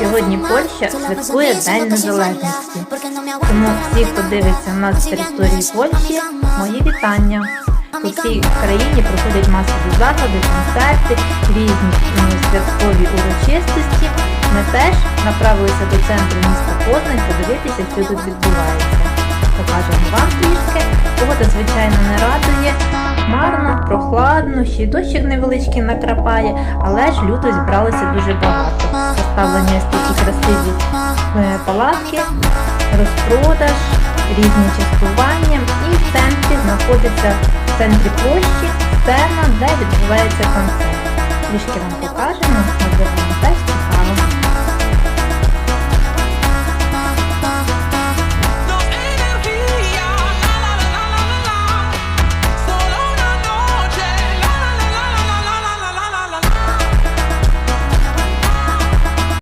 Сьогодні Польща святкує День Незалежності. Тому всі, хто дивиться нас з території Польщі, мої вітання. По всій країні проходять масові заходи, концерти, різні святкові урочистості. Ми теж направилися до центру міста Познань подивитися, що тут відбувається. Покажемо вам трішки. Погода, звичайно, не радує. Хмарно, прохладно, ще й дощик невеличкий накрапає, але ж люто зібралося дуже багато. Поставлені ось такі красиві е, палатки, розпродаж, різні частування. І в центрі знаходиться в центрі площі сцена, де відбувається концерт. Трішки вам покажемо,